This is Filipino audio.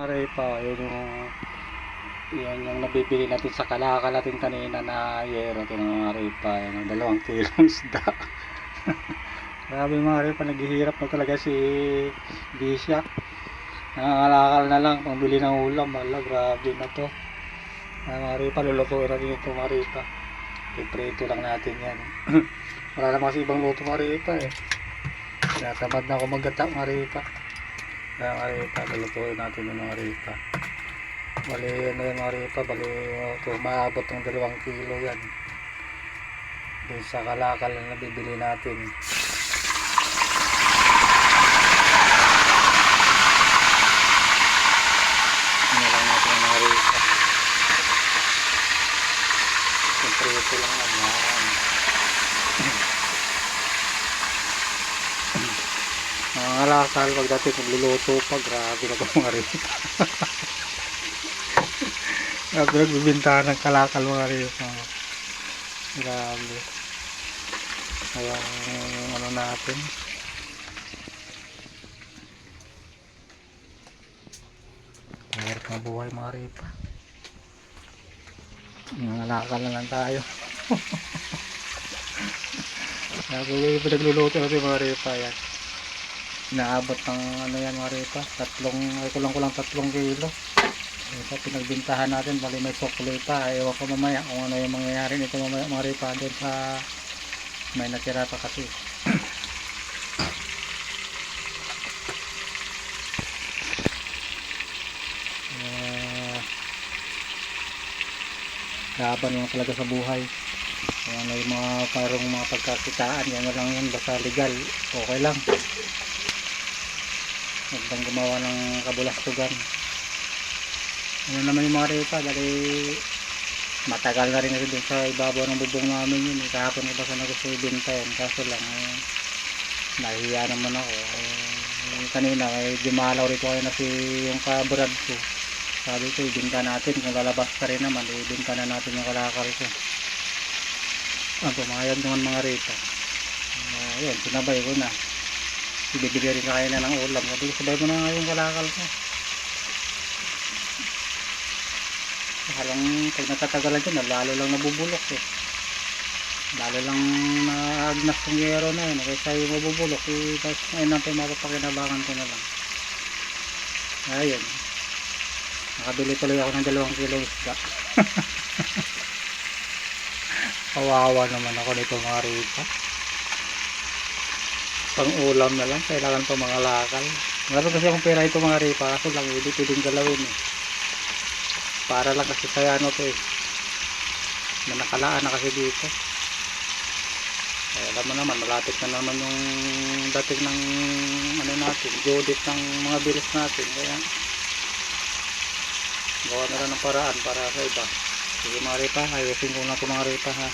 Aray pa, yun yung yun yung nabibili natin sa kalakal natin kanina na yero tinangaray pa yun, dalawang kilong isda. Grabe mga rin pa naghihirap na talaga si Bisha nangangalakal na lang pambili ng ulam wala grabe na to. Mga rin pa lulutuin natin ito mga pa. Iprito lang natin yan. Wala naman kasi ibang luto mga rin pa eh. Tinatamad na ako magata mga pa kaya mga ripa, lulutuin natin yung mga ripa. Bali, ano yung mga ripa, bali, uh, maabot ng dalawang kilo yan. Dun sa kalakal na nabibili natin. Ano lang natin yung mga ripa. Siyempre, ito lang naman. Mga ngalakal pagdating nagluluto pa, grabe na mga rin. grabe nagbibintahan ng kalakal mga rin. Oh. Grabe. Kaya ano natin. Mahirap na buhay mga ripa. Mga ngalakal na lang tayo. Grabe yung pinagluluto natin mga ripa yan inaabot ng ano yan mga tatlong ay kulang kulang tatlong kilo. Eh, sa pinagbintahan natin bali may sukli pa. Ewan ko mamaya kung ano yung mangyayari nito mamaya mga ripa doon sa may natira pa kasi. Uh, laban lang talaga sa buhay. Kung ano yung mga parang mga pagkakitaan yan na lang yan basta legal okay lang huwag bang gumawa ng kabulastugan. Ano naman yung mga ripa dali matagal na rin kasi dun sa ibabaw ng bubong namin yun. Kahapon ko basta na gusto ibenta yan kaso lang eh, nahihiya naman ako. Eh, kanina eh, dumalaw rito kayo na si yung kabrad ko. Sabi ko ibenta natin. Kung lalabas ka rin naman eh, ibenta na natin yung kalakal ko. Ah, pumayag naman mga ripa uh, yun sinabay ko na ibibigay rin sa kanya ng ulam. Ko sabay mo na nga yung kalakal ko. Saka lang pag natatagalan dyan lalo lang nabubulok eh. Lalo lang naagnas yung yero na yun. Kaysa yung mabubulok eh, tapos ngayon natin mapapakinabangan ko na lang. Ayun. Nakabili tuloy ako ng dalawang kilo isda. Kawawa naman ako nito mga rita pang ulam na lang. Kailangan pa mga lakal. Meron kasi akong pera ito mga ripa. Kaso lang hindi pwedeng galawin eh. Para lang kasi kaya ano to eh. Na nakalaan na kasi dito. Kaya alam mo naman malapit na naman yung dating ng ano natin judit ng mga bilis natin. Kaya gawa na lang ng paraan para sa iba. Sige mga ripa ayusin ko na ito mga ripa ha